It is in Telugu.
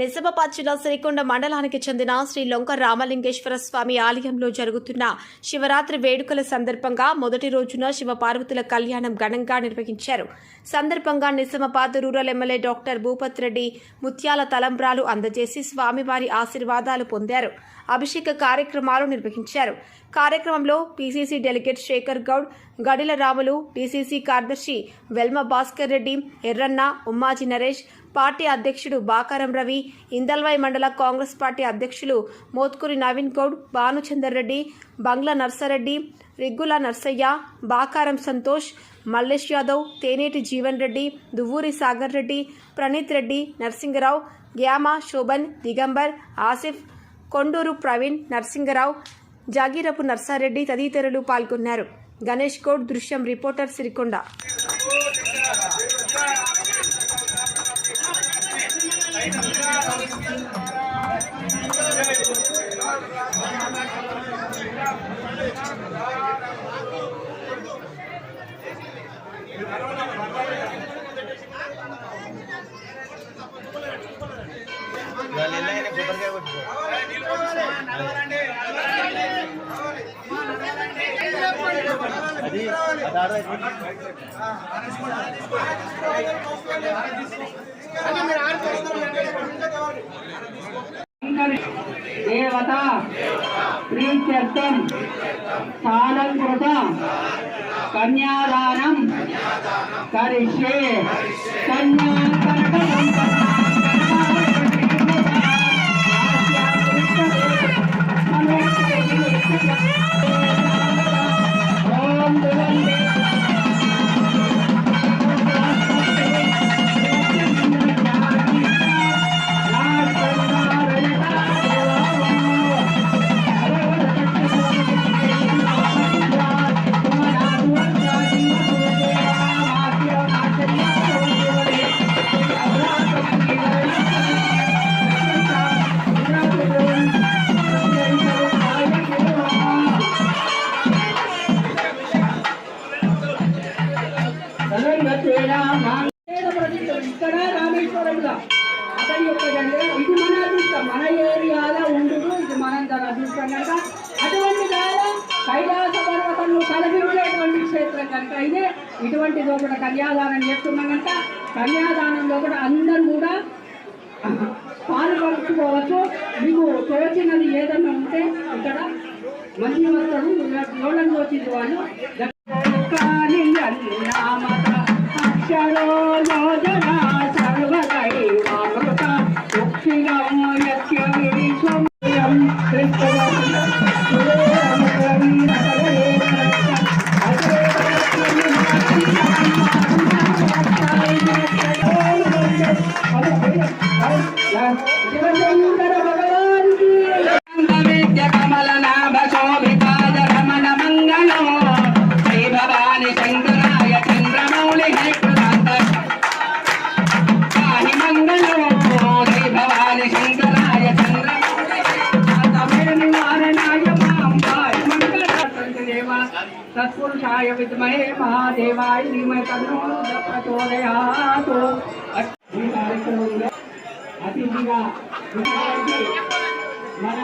నిజామాబాద్ జిల్లా శ్రీకొండ మండలానికి చెందిన శ్రీ లొంక రామలింగేశ్వర స్వామి ఆలయంలో జరుగుతున్న శివరాత్రి వేడుకల సందర్భంగా మొదటి రోజున శివపార్వతుల కళ్యాణం ఘనంగా నిర్వహించారు. సందర్భంగా Nizamabad rural MLA doctor Bhupath Reddy ముత్యాల తలంబ్రాలు అందజేసి స్వామివారి ఆశీర్వాదాలు పొందారు. అభిషేక కార్యక్రమాలు నిర్వహించారు. కార్యక్రమంలో PCC delegate Shekar Goud Gadila Ramulu DCC కార్యదర్శి వెల్మ భాస్కర్ రెడ్డి ఎర్రన్న ఉమ్మాజీ నరేష్ పార్టీ అధ్యక్షుడు బాకారం రవి ఇందల్వాయి మండల కాంగ్రెస్ పార్టీ అధ్యక్షులు మోత్కూరి నవీన్ గౌడ్ భానుచందర్ రెడ్డి బంగ్లా నర్సారెడ్డి రిగ్గుల నర్సయ్య బాకారం సంతోష్ మల్లేష్ యాదవ్ తేనేటి జీవన్ రెడ్డి దువ్వూరి సాగర్ రెడ్డి ప్రణీత్ రెడ్డి నరసింగరావు గ్యామా శోభన్ దిగంబర్ ఆసిఫ్ కొండూరు ప్రవీణ్ నరసింగరావు జాగీరపు నర్సారెడ్డి తదితరులు పాల్గొన్నారు. గణేష్ గౌడ్ దృశ్యం రిపోర్టర్ సిరికొండ. ఇవాళ దేవత ప్రీత్యర్థం సాలంకృత కన్యాదానం కరిష్యే ఓం ఇక్కడ రామేశ్వరంలో అతని యొక్క ఇది మన అదృష్టం మన ఏరియాలో ఉండుడు ఇది మనందరి అదృష్టం కనుక అటువంటి దాని కైలాస పర్వతంలో కలిగించేటువంటి క్షేత్రం కనుక ఇదే ఇటువంటి లోపల కన్యాదానం చేస్తున్నాం కనుక కన్యాదానంలో కూడా అందరూ కూడా పాల్పంచుకోవచ్చు మీకు తోచినది ఏదన్నా ఉంటే ఇక్కడ మంచి వస్తారు నోళ్ళని తోచింది వాళ్ళు కాని నామత అక్షరో యోజన సర్వదైవామృత సుక్షిరం యస్య విశ్వం శివశంకర భగవాన్ కమలనాభ శోభితాయ రమణ మంగళో శ్రీ భవాని శంకరాయ చంద్రమౌళి హేకృతాంత వాణి మంగళో శ్రీ భవాని శంకరాయ చంద్రమౌళి హేకృతాంతమేని నారాయణాయ మాంబాయ మంగళదేవ తత్పురుషాయ విద్మహే మహాదేవాయ ధీమహి తన్నో ప్రచోదయాత్ ఈ కార్యక్రమంలో అతిథిగా ఉన్నటువంటి మన